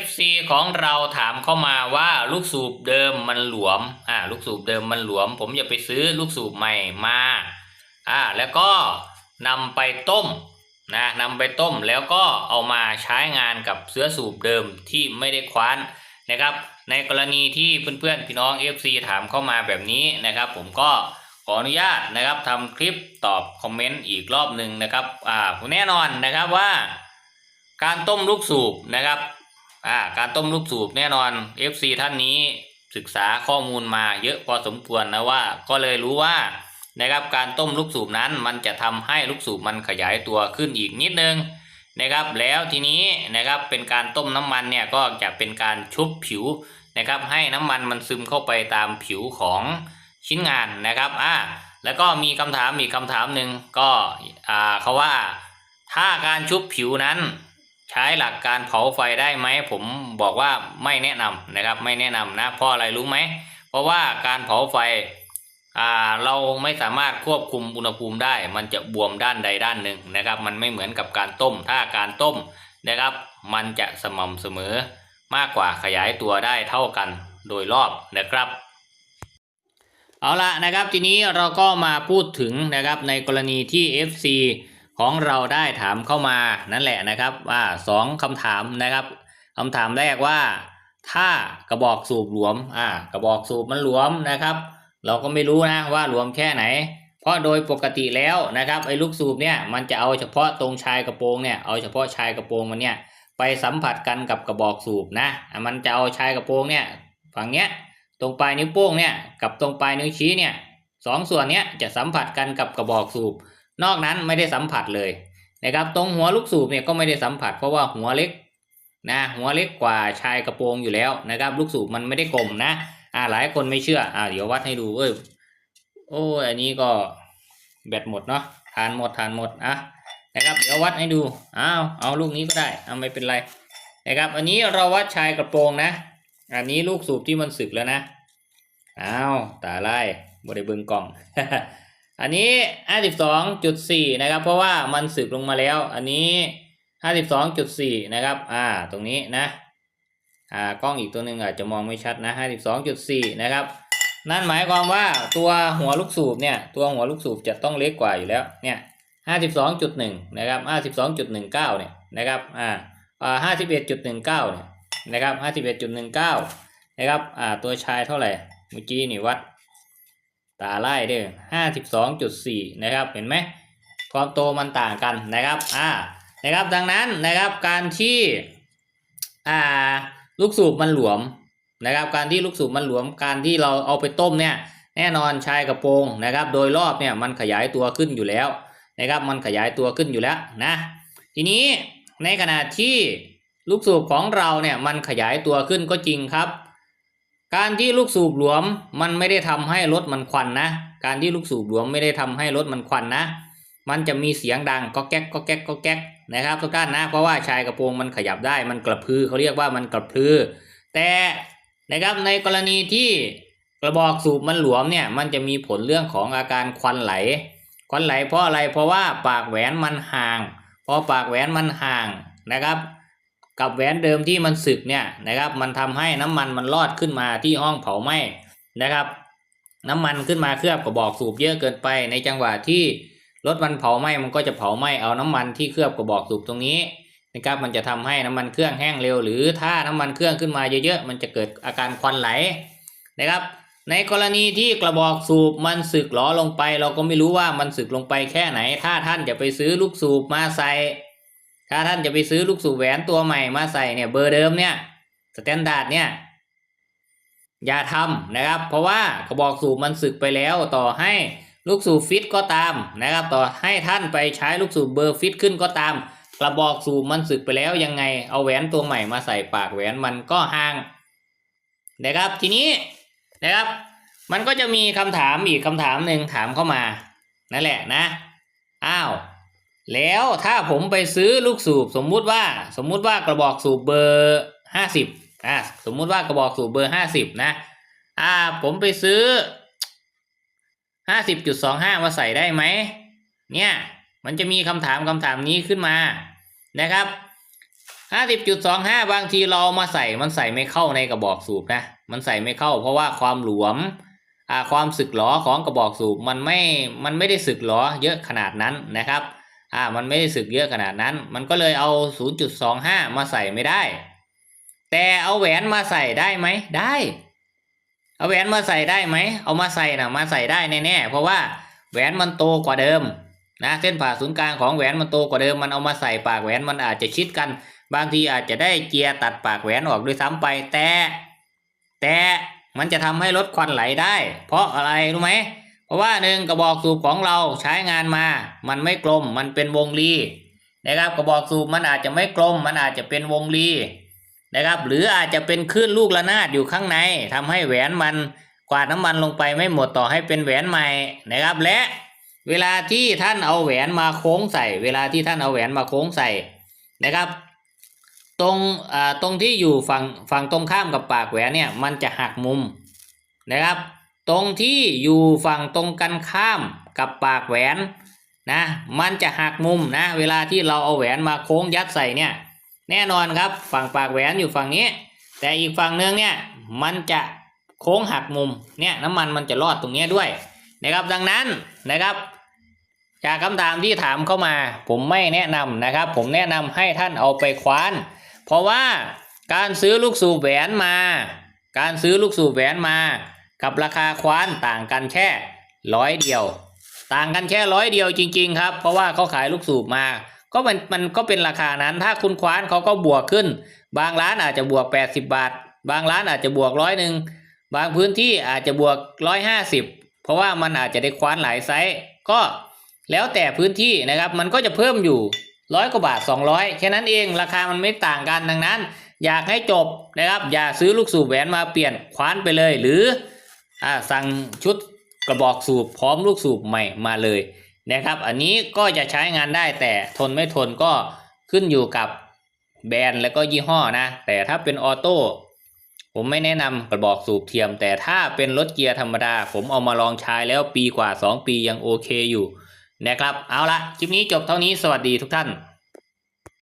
FC ของเราถามเข้ามาว่าลูกสูบเดิมมันหลวมอ่าลูกสูบเดิมมันหลวม ผมจะไปซื้อลูกสูบใหม่มาอ่าแล้วก็นำไปต้มนะนำไปต้มแล้วก็เอามาใช้งานกับเสื้อสูบเดิมที่ไม่ได้คว้านนะครับ ในกรณีที่เพื่อนๆพี่น้อง FC ถามเข้ามาแบบนี้นะครับ ผมก็ขออนุญาตนะครับทำคลิปตอบคอมเมนต์อีกรอบหนึ่งนะครับอ่าแน่นอนนะครับว่า การต้มลูกสูบนะครับ อ่าการต้มลูกสูบแน่นอน FC ท่านนี้ศึกษาข้อมูลมาเยอะพอสมควรนะว่า ก็เลยรู้ว่านะครับการต้มลูกสูบนั้นมันจะทำให้ลูกสูบมันขยายตัวขึ้นอีกนิดนึงนะครับ แล้วทีนี้นะครับเป็นการต้มน้ำมันเนี่ยก็จะเป็นการชุบผิวนะครับ ให้น้ำมันมันซึมเข้าไปตามผิวของชิ้นงานนะครับอ่าแล้วก็มีคำถามอีกคำถามหนึ่งก็อ่าเขาว่าถ้าการชุบผิวนั้น ใช้หลักการเผาไฟได้ไหมผมบอกว่าไม่แนะนำนะครับ ไม่แนะนำนะเพราะอะไรรู้ไหมเพราะว่าการเผาไฟเราไม่สามารถควบคุมอุณหภูมิได้ มันจะบวมด้านใดด้านหนึ่งนะครับ มันไม่เหมือนกับการต้ม ถ้าการต้มนะครับ มันจะสม่ำเสมอมากกว่าขยายตัวได้เท่ากันโดยรอบนะครับ เอาละนะครับทีนี้เราก็มาพูดถึงนะครับในกรณีที่ FC ของเราได้ถามเข้ามานั่นแหละนะครับว่าสองคำถามนะครับคำถามแรกว่า ถ้ากระบอกสูบหลวมอ่ากระบอกสูบมันหลวมนะครับ เราก็ไม่รู้นะว่าหลวมแค่ไหน เพราะโดยปกติแล้วนะครับไอ้ลูกสูบเนี่ยมันจะเอาเฉพาะตรงชายกระโปรงเนี่ยเอาเฉพาะชายกระโปรงมันเนี่ยไปสัมผัสกันกับกระบอกสูบนะมันจะเอาชายกระโปรงเนี่ยฝั่งเนี้ยตรงปลายนิ้วโป้งเนี่ยกับตรงปลายนิ้วชี้เนี่ยสองส่วนเนี้ยจะสัมผัสกันกับกระบอกสูบ นอกนั้นไม่ได้สัมผัสเลยนะครับ ตรงหัวลูกสูบเนี่ยก็ไม่ได้สัมผัสเพราะว่าหัวเล็กนะหัวเล็กกว่าชายกระโปรงอยู่แล้วนะครับ ลูกสูบมันไม่ได้กลมนะอ่าหลายคนไม่เชื่ออ่าเดี๋ยววัดให้ดูเอ้ยโอ้ยอันนี้ก็แบตหมดเนาะทานหมดทานหมดอะนะครับเดี๋ยววัดให้ดูอ้าวเอาลูกนี้ก็ได้เอาไม่เป็นไรนะครับ อันนี้เราวัดชายกระโปรงนะ อันนี้ลูกสูบที่มันสึกแล้วนะอ้าวตาไล่บริเบิงกล่อง อันนี้ห้าสิบสองจุดสี่นะครับ เพราะว่ามันสึกลงมาแล้ว อันนี้ห้าสิบสองจุดสี่นะครับ อ่า ตรงนี้นะ อ่า กล้องอีกตัวหนึ่งอาจจะมองไม่ชัดนะห้าสิบสองจุดสี่นะครับ นั่นหมายความว่าตัวหัวลูกสูบเนี่ย ตัวหัวลูกสูบจะต้องเล็กกว่าอยู่แล้ว เนี่ยห้าสิบสองจุดหนึ่งนะครับห้าสิบสองจุดหนึ่งเก้าเนี่ยนะครับ อ่า อ่าห้าสิบเอ็ดจุดหนึ่งเก้าเนี่ยนะครับห้าสิบเอ็ดจุดหนึ่งเก้านะครับ อ่า ตัวชายเท่าไหร่ เมื่อกี้นี่วัด ตาไล่เด้อห้าสิบสองจุดสี่นะครับ เห็นไหมความโตมันต่างกันนะครับ อ่า นะครับ ดังนั้นนะครับ การที่ อ่า ลูกสูบมันหลวมนะครับ การที่ลูกสูบมันหลวม การที่เราเอาไปต้มเนี่ย แน่นอนชายกระโปรงนะครับ โดยรอบเนี่ยมันขยายตัวขึ้นอยู่แล้วนะครับ มันขยายตัวขึ้นอยู่แล้วนะ ทีนี้ในขณะที่ลูกสูบของเราเนี่ยมันขยายตัวขึ้นก็จริงครับ การที่ลูกสูบหลวมมันไม่ได้ทำให้รถมันควันนะ การที่ลูกสูบหลวมไม่ได้ทำให้รถมันควันนะ มันจะมีเสียงดังก็แก๊กก็แก๊กก็แก๊กนะครับทุกท่านนะเพราะว่าชายกระโปรงมันขยับได้มันกระพือเขาเรียกว่ามันกระพือ แต่นะครับในกรณีที่กระบอกสูบมันหลวมเนี่ยมันจะมีผลเรื่องของอาการควันไหล ควันไหลเพราะอะไรเพราะว่าปากแหวนมันห่าง พอปากแหวนมันห่างนะครับ กับแหวนเดิมที่มันสึกเนี่ยนะครับมันทำให้น้ำมันมันลอดขึ้นมาที่ห้องเผาไหม้นะครับ น้ำมันขึ้นมาเคลือบกระบอกสูบเยอะเกินไป ในจังหวะที่รถมันเผาไหม้มันก็จะเผาไหม้เอาน้ำมันที่เคลือบกระบอกสูบตรงนี้นะครับมันจะทำให้น้ำมันเครื่องแห้งเร็ว หรือถ้าน้ำมันเครื่องขึ้นมาเยอะๆมันจะเกิดอาการควันไหลนะครับ ในกรณีที่กระบอกสูบมันสึกหลอลงไป เราก็ไม่รู้ว่ามันสึกลงไปแค่ไหน ถ้าท่านจะไปซื้อลูกสูบมาใส่ ถ้าท่านจะไปซื้อลูกสูบแหวนตัวใหม่มาใส่เนี่ยเบอร์เดิมเนี่ยสแตนดาร์ดเนี่ย อย่าทำนะครับ เพราะว่ากระบอกสูบมันสึกไปแล้วต่อให้ลูกสูบฟิตก็ตามนะครับ ต่อให้ท่านไปใช้ลูกสูบเบอร์ฟิตขึ้นก็ตาม กระบอกสูบมันสึกไปแล้วยังไงเอาแหวนตัวใหม่มาใส่ปากแหวนมันก็ห่างนะครับทีนี้นะครับ มันก็จะมีคำถามอีกคำถามหนึ่งถามเข้ามานั่นแหละนะอ้าว แล้วถ้าผมไปซื้อลูกสูบสมมุติว่าสมมุติว่ากระบอกสูบเบอร์ห้าสิบอะสมมุติว่ากระบอกสูบเบอร์ห้าสิบนะ อ่า ผมไปซื้อห้าสิบจุดสองห้ามาใส่ได้ไหมเนี่ยมันจะมีคำถามคำถามนี้ขึ้นมานะครับห้าสิบจุดสองห้าบางทีเรามาใส่มันใส่ไม่เข้าในกระบอกสูบนะมันใส่ไม่เข้า เพราะว่าความหลวมอ่าความสึกหรอของกระบอกสูบมันไม่มันไม่ได้สึกหรอเยอะขนาดนั้นนะครับ อ่า มันไม่ได้สึกเยอะขนาดนั้น มันก็เลยเอา 0.25 มาใส่ไม่ได้ แต่เอาแหวนมาใส่ได้ไหม ได้ เอาแหวนมาใส่ได้ไหม เอามาใส่นะมาใส่ได้แน่ๆ เพราะว่าแหวนมันโตกว่าเดิมนะ เส้นผ่าศูนย์กลางของแหวนมันโตกว่าเดิม มันเอามาใส่ปากแหวนมันอาจจะชิดกัน บางทีอาจจะได้เกียร์ตัดปากแหวนออกด้วยซ้ำไป แต่ แต่มันจะทำให้ลดควันไหลได้ เพราะอะไรรู้ไหม เพราะว่าหนึ่งกระบอกสูบของเราใช้งานมา มันไม่กลม มันเป็นวงรีนะครับกระบอกสูบมันอาจจะไม่กลม มันอาจจะเป็นวงรีนะครับ หรืออาจจะเป็นคลื่นลูกระนาดอยู่ข้างในทำให้แหวนมันกวาดน้ำมันลงไปไม่หมดต่อให้เป็นแหวนใหม่นะครับ และเวลาที่ท่านเอาแหวนมาโค้งใส่ เวลาที่ท่านเอาแหวนมาโค้งใส่นะครับ ตรงอ่าตรงที่อยู่ฝั่งฝั่งตรงข้ามกับปากแหวนเนี่ยมันจะหักมุมนะครับ ตรงที่อยู่ฝั่งตรงกันข้ามกับปากแหวนนะมันจะหักมุมนะเวลาที่เราเอาแหวนมาโค้งยัดใส่เนี่ยแน่นอนครับฝั่งปากแหวนอยู่ฝั่งนี้ แต่อีกฝั่งนึงเนี่ยมันจะโค้งหักมุมเนี่ยน้ำมันมันจะรอดตรงนี้ด้วยนะครับดังนั้นนะครับ จากคำถามที่ถามเข้ามา ผมไม่แนะนำนะครับ ผมแนะนำให้ท่านเอาไปคว้าน เพราะว่าการซื้อลูกสูบแหวนมา การซื้อลูกสูบแหวนมา กับราคาคว้านต่างกันแค่ร้อยเดียว ต่างกันแค่ร้อยเดียวจริง ๆ ครับ เพราะว่าเขาขายลูกสูบมา ก็มันมันก็เป็นราคานั้น ถ้าคุณคว้านเขาก็บวกขึ้น บางร้านอาจจะบวก 80 บาท บางร้านอาจจะบวกร้อยหนึ่งบางพื้นที่อาจจะบวกร้อยห้าสิบเพราะว่ามันอาจจะได้คว้านหลายไซส์ก็แล้วแต่พื้นที่นะครับมันก็จะเพิ่มอยู่ร้อยกว่าบาท 200 แค่นั้นเองราคามันไม่ต่างกันดังนั้น อยากให้จบนะครับ อย่าซื้อลูกสูบแหวนมาเปลี่ยนคว้านไปเลยหรือ อ่าสั่งชุดกระบอกสูบพร้อมลูกสูบใหม่มาเลยนะครับ อันนี้ก็จะใช้งานได้แต่ทนไม่ทนก็ขึ้นอยู่กับแบรนด์แล้วก็ยี่ห้อนะ แต่ถ้าเป็นออโต้ผมไม่แนะนำกระบอกสูบเทียม แต่ถ้าเป็นรถเกียร์ธรรมดา ผมเอามาลองใช้แล้วปีกว่า 2 ปียังโอเคอยู่นะครับ เอาละคลิปนี้จบเท่านี้สวัสดีทุกท่าน